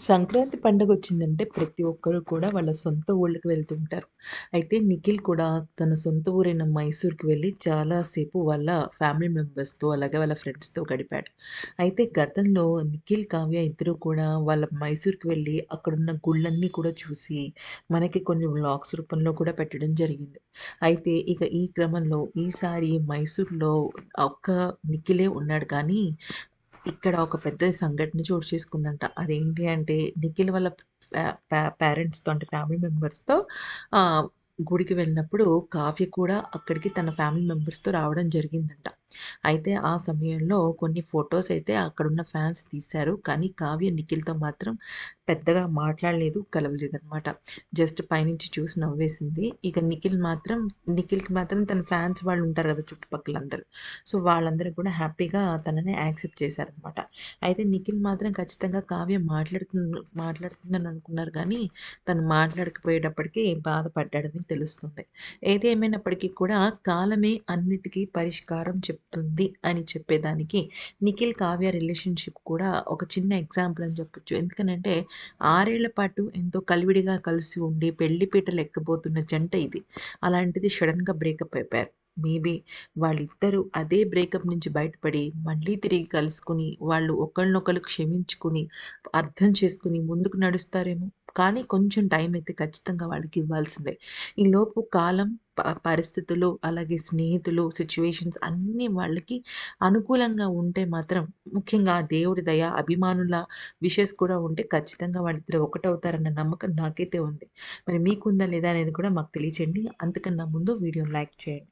సంక్రాంతి పండుగ వచ్చిందంటే ప్రతి ఒక్కరు కూడా వాళ్ళ సొంత ఊళ్ళకి వెళ్తుంటారు. అయితే నిఖిల్ కూడా తన సొంత ఊరైన మైసూర్‌కి వెళ్ళి చాలాసేపు వాళ్ళ ఫ్యామిలీ మెంబర్స్‌తో, అలాగే వాళ్ళ ఫ్రెండ్స్‌తో గడిపాడు. అయితే గతంలో నిఖిల్, కావ్య ఇద్దరు కూడా వాళ్ళ మైసూర్‌కి వెళ్ళి అక్కడున్న గుళ్ళన్నీ కూడా చూసి, మనకి కొన్ని వ్లాగ్స్ రూపంలో కూడా పెట్టడం జరిగింది. అయితే ఇక ఈ క్రమంలో ఈసారి మైసూర్‌లో ఒక్క నిఖిలే ఉన్నాడు కానీ ఇక్కడ ఒక పెద్ద సంఘటన చోటు చేసుకుందంట. అదేంటి అంటే నిఖిల్ వాళ్ళ పేరెంట్స్‌తో అంటే ఫ్యామిలీ మెంబర్స్‌తో గుడికి వెళ్ళినప్పుడు కావ్య కూడా అక్కడికి తన ఫ్యామిలీ మెంబర్స్‌తో రావడం జరిగిందంట. అయితే ఆ సమయంలో కొన్ని ఫొటోస్ అయితే అక్కడున్న ఫ్యాన్స్ తీశారు. కానీ కావ్య నిఖిల్‌తో మాత్రం పెద్దగా మాట్లాడలేదు, కలవలేదనమాట. జస్ట్ పైనుంచి చూసి నవ్వేసింది. ఇక నిఖిల్ మాత్రం నిఖిల్‌కి మాత్రం తన ఫ్యాన్స్ వాళ్ళు ఉంటారు కదా! చుట్టుపక్కలందరూ. సో, వాళ్ళందరూ కూడా హ్యాపీగా తనని యాక్సెప్ట్ చేశారనమాట. అయితే నిఖిల్ మాత్రం ఖచ్చితంగా కావ్య మాట్లాడుతు మాట్లాడుతుందని అనుకున్నారు కానీ, తను మాట్లాడకపోయేటప్పటికీ బాధపడ్డాడని తెలుస్తుంది. ఏది ఏమైనప్పటికీ కూడా కాలమే అన్నిటికీ పరిష్కారం చెప్తుంది అని చెప్పేదానికి నిఖిల్, కావ్య రిలేషన్‌షిప్ కూడా ఒక చిన్న ఎగ్జాంపుల్ అని చెప్పొచ్చు. ఎందుకనంటే ఆరేళ్ళ పాటు ఎంతో కలివిడిగా కలిసి ఉండి పెళ్ళి పీటలు ఎక్కబోతున్న జంట ఇది. అలాంటిది సడన్గా బ్రేకప్ అయిపోయారు. మేబీ వాళ్ళిద్దరూ అదే బ్రేకప్ నుంచి బయటపడి మళ్ళీ తిరిగి కలుసుకొని, వాళ్ళు ఒకళ్ళనొకళ్ళు క్షమించుకొని, అర్థం చేసుకుని ముందుకు నడుస్తారేమో! కానీ కొంచెం టైం అయితే ఖచ్చితంగా వాళ్ళకి ఇవ్వాల్సిందే. ఈలోపు కాలం, ప పరిస్థితులు, అలాగే స్నేహితులు, సిచ్యువేషన్స్ అన్నీ వాళ్ళకి అనుకూలంగా ఉంటే మాత్రం ముఖ్యంగా దేవుడి దయ, అభిమానుల విషెస్ కూడా ఉంటే ఖచ్చితంగా వాళ్ళిద్దరు ఒకటవుతారన్న నమ్మకం నాకైతే ఉంది. మరి మీకుందా లేదా అనేది కూడా మాకు తెలియచేయండి. అంతకన్నా ముందు వీడియోని లైక్ చేయండి.